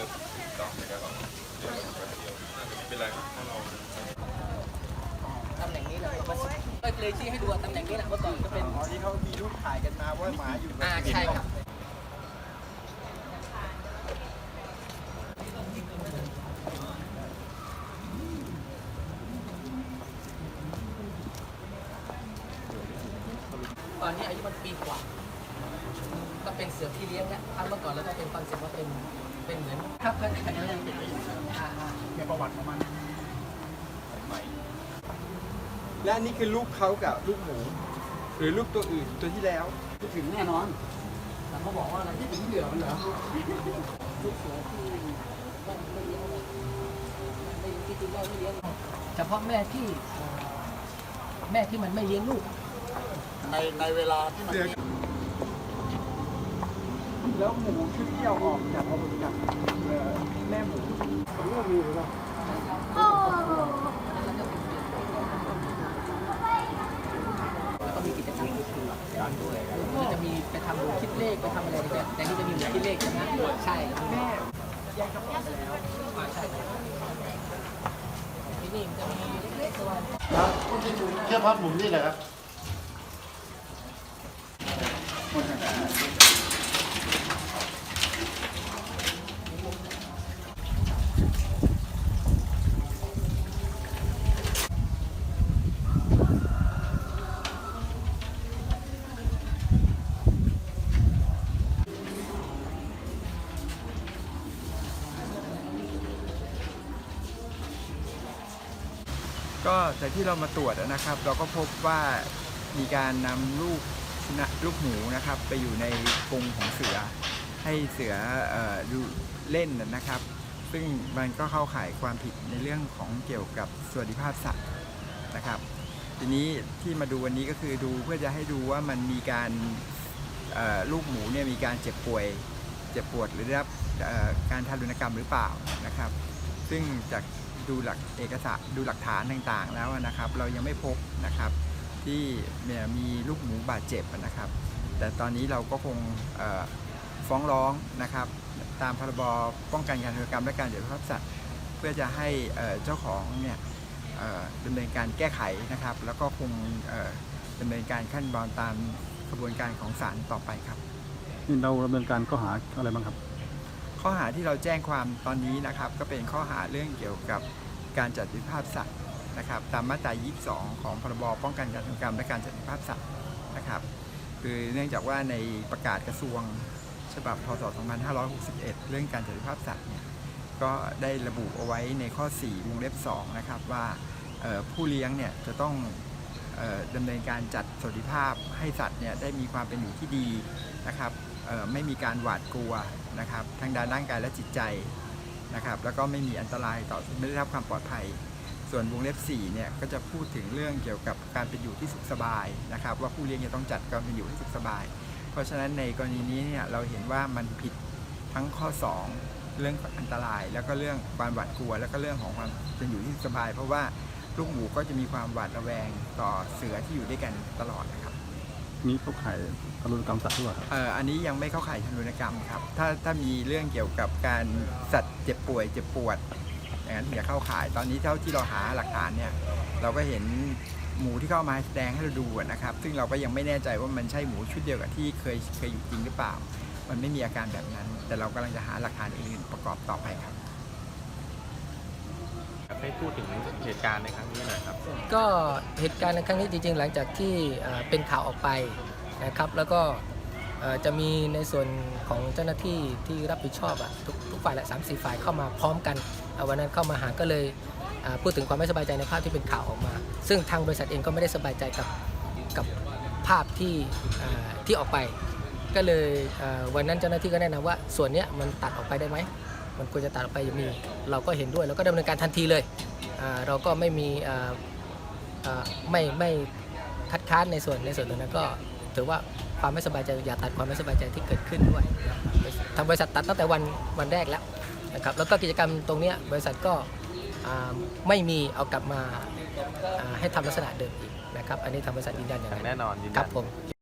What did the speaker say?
ริ่มติดต่อไม่ได้หรอกเดี๋ยวเราไปเที่ยวน่าจะไม่เป็นไรครับเพราะเราตำแหน่งนี้แหละก็เลยชี้ให้ดูตำแหน่งนี้แหละเมื่อก่อนก็เป็นอ๋อที่เขามีรูปถ่ายกันมาว่าหมาอยู่อ่าใช่ครับตอนนี้อายุมันปีกว่า ก็เป็นเสือที่เลี้ยงแล้วถ้าเมื่อก่อนเราก็เป็นคอนเซ็ปต์ว่าเป็นเป็นเหมือนครับเพื่อนกันนั่นแหละอ่าอ่าในประวัติของมันและอันนี่คือลูกเขากับลูกหมู หรือลูกตัวอื่นตัวที่แล้วถึงแน่นอนแต่เขาบอกว่าอะไรที่ถึงเหลือมันเหรอลูกเสือที่ไม่ไม่เลี้ยงเลยไม่ที่จริงแล้วไม่เลี้ยงเฉพาะแม่ที่เอ่อแม่ที่มันไม่เลี้ยงลูกในในเวลาที่มัน แล้วหมูชุดที่เอาออกจากเอาจากเอ่อแม่หมูผมว่ามีหรือเปล่าแล้วก็มีกิจกรรมคือการด้วยก็จะมีไปทำหมูคิดเลขไปทำอะไรแบบแต่นี่จะมีหมูคิดเลขใช่ไหมใช่แม่อ่าใช่ที่นี่จะมีเล็กๆตัวแค่พัดหมุนนี่แหละครับ ก็จากที่เรามาตรวจนะครับ เราก็พบว่ามีการนำลูกนัขลูกหมูนะครับ ไปอยู่ในกรงของเสือ ให้เสือเออดูเล่นนะครับ ซึ่งมันก็เข้าข่ายความผิดในเรื่องของเกี่ยวกับสวัสดิภาพสัตว์นะครับ ทีนี้ที่มาดูวันนี้ก็คือดูเพื่อจะให้ดูว่ามันมีการลูกหมูเนี่ยมีการเจ็บป่วยเจ็บปวดหรือได้รับการทารุณกรรมหรือเปล่านะครับ ซึ่งจาก ดูหลักเอกสารดูหลักฐานต่างๆแล้วนะครับ เรายังไม่พบนะครับที่มีลูกหมูบาดเจ็บนะครับ แต่ตอนนี้เราก็คงฟ้องร้องนะครับ ตามพรบป้องกันการทารุณกรรมและการเดือดร้อนสัตว์ เพื่อจะให้เจ้าของเนี่ยดำเนินการแก้ไขนะครับ แล้วก็คงดำเนินการขั้นตอนตามกระบวนการของศาลต่อไปครับนี่เราดำเนินการข้อหาอะไรบ้างครับ ข้อหาที่เราแจ้งความตอนนี้นะครับ ก็เป็นข้อหาเรื่องเกี่ยวกับการจัดพิพาทสัตว์นะครับ ตามมาตรา 22 ของพรบป้องกันการทารุณกรรมและการจัดพิพาทสัตว์นะครับ คือเนื่องจากว่าในประกาศกระทรวงฉบับพศ 2561 เรื่องการจัดพิพาทสัตว์เนี่ยก็ได้ระบุเอาไว้ในข้อ 4 วงเล็บ 2 นะครับว่าผู้เลี้ยงเนี่ยจะต้องดำเนินการจัดสวัสดิภาพให้สัตว์เนี่ยได้มีความเป็นอยู่ที่ดีนะครับ ไม่มีการหวาดกลัวนะครับทางด้านร่างกายและจิตใจนะครับแล้วก็ไม่มีอันตรายต่อไม่ได้รับความปลอดภัย ส่วนวงเล็บ4เนี่ยก็จะพูดถึงเรื่องเกี่ยวกับการเป็นอยู่ที่สุขสบายนะครับ ว่าผู้เลี้ยงจะต้องจัดการเป็นอยู่ที่สุขสบาย เพราะฉะนั้นในกรณีนี้เนี่ยเราเห็นว่ามันผิดทั้งข้อ 2 เรื่องอันตราย แล้วก็เรื่องความหวาดกลัว แล้วก็เรื่องของความเป็นอยู่ที่สบาย เพราะว่าลูกหมูก็จะมีความหวาดระแวงต่อเสือที่อยู่ด้วยกันตลอดนะครับ นี่เข้าข่ายทารุณกรรมสัตว์หรือเปล่าครับเอ่ออันนี้ยังไม่เข้าข่ายทารุณกรรมครับ ถ้าถ้ามีเรื่องเกี่ยวกับการสัตว์เจ็บป่วยเจ็บปวดอย่างนั้นถึงจะเข้าข่าย ตอนนี้เท่าที่เราหาหลักฐานเนี่ยเราก็เห็นหมูที่เข้ามาแสดงให้เราดูนะครับ ซึ่งเราก็ยังไม่แน่ใจว่ามันใช่หมูชุดเดียวกับที่เคยเคยอยู่จริงหรือเปล่า มันไม่มีอาการแบบนั้น แต่เรากำลังจะหาหลักฐานอื่นๆประกอบต่อไปครับ ให้พูดถึงเหตุการณ์ในครั้งนี้หน่อยครับ ก็เหตุการณ์ในครั้งนี้จริงๆ หลังจากที่เป็นข่าวออกไปนะครับ แล้วก็จะมีในส่วนของเจ้าหน้าที่ที่รับผิดชอบอะทุกทุกฝ่ายและสามสี่ฝ่ายเข้ามาพร้อมกันวันนั้นเข้ามาหาก็เลยพูดถึงความไม่สบายใจในภาพที่เป็นข่าวออกมา ซึ่งทางบริษัทเองก็ไม่ได้สบายใจกับกับภาพที่ที่ออกไป ก็เลยวันนั้นเจ้าหน้าที่ก็แนะนำว่าส่วนนี้มันตัดออกไปได้ไหม มันควรจะตัดออกไปอย่างมีเราก็เห็นด้วย แล้วก็ดำเนินการทันทีเลยอ่าเราก็ไม่มีอ่าอ่าไม่ไม่คัดค้านในส่วนในส่วนตรงนั้นก็ถือว่าความไม่สบายใจอย่าตัดความไม่สบายใจที่เกิดขึ้นด้วยนะครับทางบริษัทตัดตั้งแต่วันวันแรกแล้วนะครับแล้วก็กิจกรรมตรงเนี้ยบริษัทก็อ่าไม่มีเอากลับมาอ่าให้ทำลักษณะเดิมอีกนะครับ อันนี้ทางบริษัทยืนยันอย่างนั้นแน่นอนยืนยันครับผม